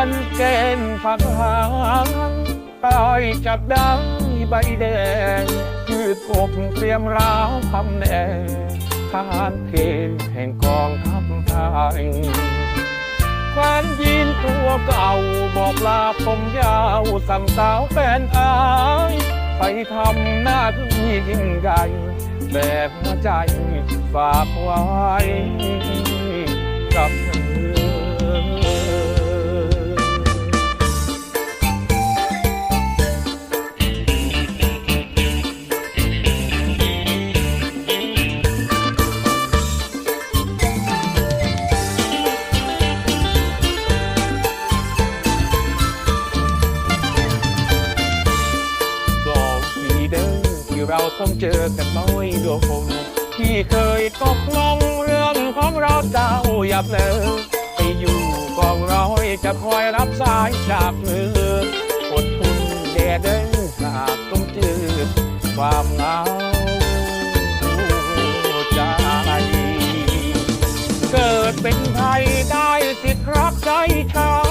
ันเกณฑ์ฝักหางปล่อยจับดังใบแดงยืดอกเตรียมร้าวคำแดงทหารเกณฑ์แห่งกองทัพไทยแควนยีนตัวเก่าบอกลาผมยาวสั่งสาวแฟนอายไปทำหน้าที่ยิ่งใหญ่แบบหัวใจฝากไว้กับเธอ เราต้องเจอกันน้อยดวงที่เคยตกลงเรื่องของเราเจ้าอย่าเพลอไปอยู่กองร้อยจะคอยรับสายจากมืออดทนแดดเด้อหากต้องเจอความเหงาใจเกิดเป็นไทยได้สิทธิ์รักใจชาติ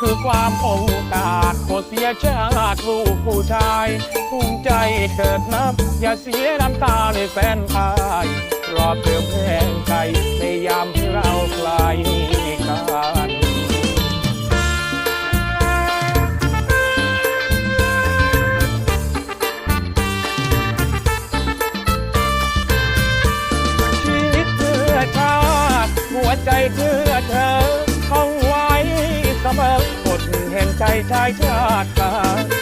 คือความโอกาสโคเสียชาติลูกผู้ชายภูมิใจเถิดนะอย่าเสียน้ำตาในแฟนพายรอเติมแรงใจในยามที่เราไกลกันชีวิตเพื่อชาติหัวใจเพื่อเธอ ใจชายชาติกา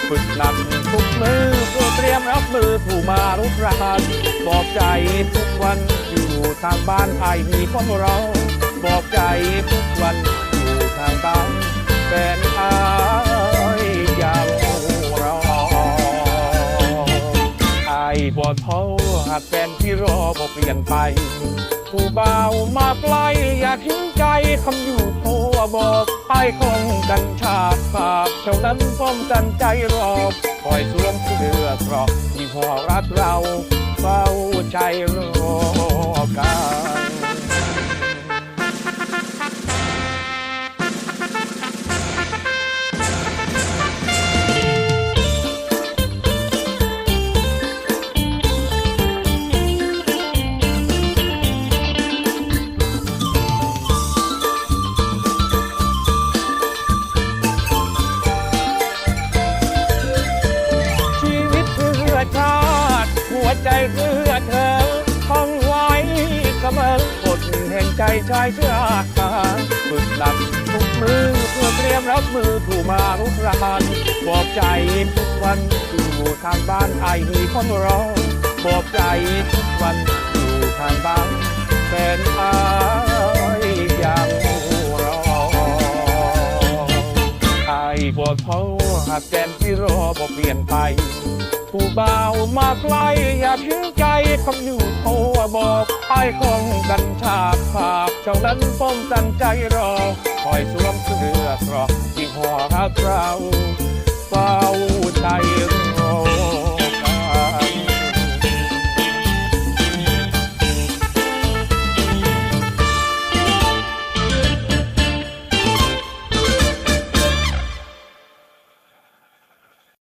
ฝึกหนักทุกมือเพื่อเตรียมรับมือผู้มารุกรานบอกใจทุกวันอยู่ทางบ้านไอมีคนเรา บอกใจทุกวันอยู่ทางบ้านแฟนอายยังรอไอ้บอดเท่าหากแฟนที่รอบอกเปลี่ยนไป ผู้บ่าวมาไกลอย่าทิ้งใจคำอยู่ โบอกไอ้คงกันชาปากเท่านั้นพ้องกันใจรอบคอยสวมเสื้อเกราะที่พอรักเราเฝ้าใจรอกัน ใจชายชาติการฝึกหลักทุกมือเพื่อเตรียมรับมือผู้มารุกรานบอกใจทุกวันอยู่ทางบ้านไอมีคนรอบอกใจทุกวันอยู่ทางบ้านแฟนอายยังรอไอ้บอดเขาหากแกนที่รอบอกเปลี่ยนไป ผู้บ่ามาไกลอย่าทิ้งใจคงอยู่โทรบอกไอ้คงกันชากฝากเจ้านั้นป้องกันใจรอคอยสวมเสื้อกรอกที่หัวรักเราเฝ้า